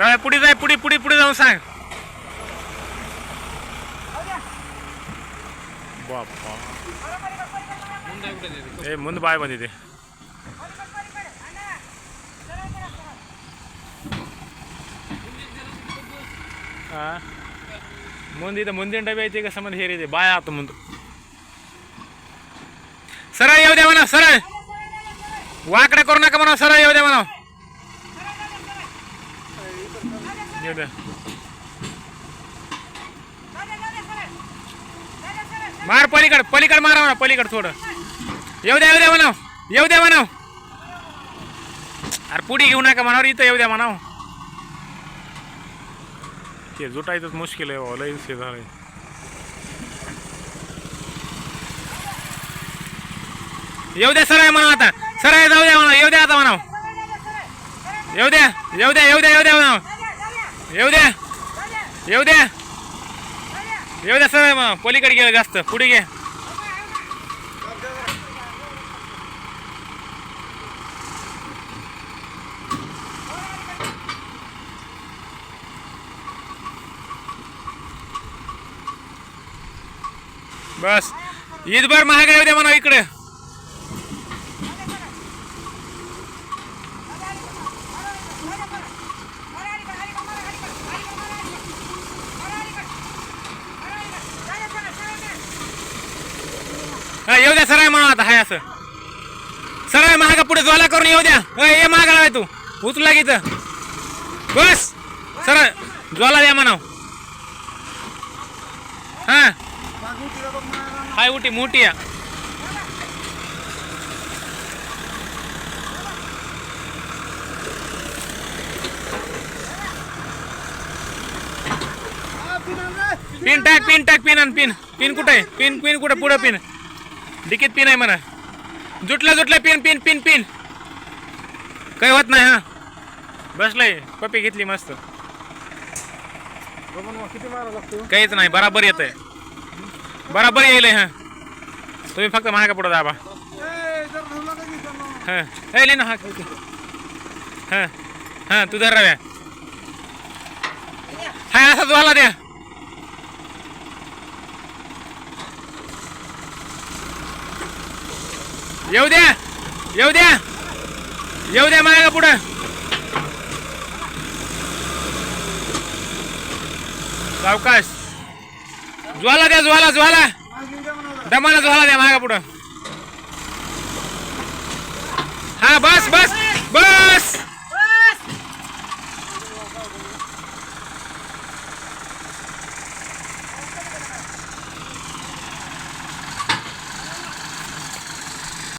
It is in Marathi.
राव पुढे जाय पुढे पुढे पुढे जाऊन सांग. बाप्पा. मुंद बायमध्ये ते. मुंदी तर मुंदी डबे येते का म्हणजे हेरे ते बाय आता मुंद. सरळ येऊ द्या म्हणा सरळ. वाकडे करू नका म्हणा सरळ येऊ द्या म्हणा. येऊ द्या मार पलीकड पलीकड मारा म्हणा पलीकड थोडं. येऊ द्या येऊ द्या म्हणाव. येऊ द्या म्हणाव. अरे पुढे घेऊ नका म्हणावर इथं येऊ द्या म्हणाव. ते जुटायचंच मुश्किल आहे बाबा, लय हे झालंय. येऊ द्या सर म्हणा आता. सर जाऊ द्या म्हणा येऊ द्या आता म्हणाव. येऊ द्या येऊ द्या येऊ द्या येऊ द्या म्हणा येऊ द्या येऊ द्या येऊ द्या सर मग पलीकडे गेलं जास्त. पुढे घे. बस. ईदभर महाग येऊ द्या म्हणा इकडे. हा, येऊ द्या सराय म्हणा आता हाय असं. सराय महागा पुढे ज्वाला करून येऊ द्या. अय, ये महागा लावाय तू. उचला की बस. सर ज्वाला द्या म्हणाव. हा. हाय उठी मोठी या. पिन टाक पिन टाक पिन आणि पिन. पिन कुठे आहे? पिन पिन कुठे? पुढं पिन. डिकीत पिन आहे म्हणा. जुटला जुटला पिन पिन पिन पिन. काही होत नाही हा. बसलंय पपी घेतली मस्त. काहीच नाही बराबर येत आहे बराबर येईल हा. तुम्ही फक्त महागा पुढं दाबा. हां. ए ना हा. हां. हां तू धर रव्या. हाय असा तुम्हाला द्या. येऊ द्या. येऊ द्या. येऊ द्या मला पुढं. सावकाश. ज्वाला द्या ज्वाला ज्वाला. दमाला ज्वाला द्या मागा पुढं. हा बस बस.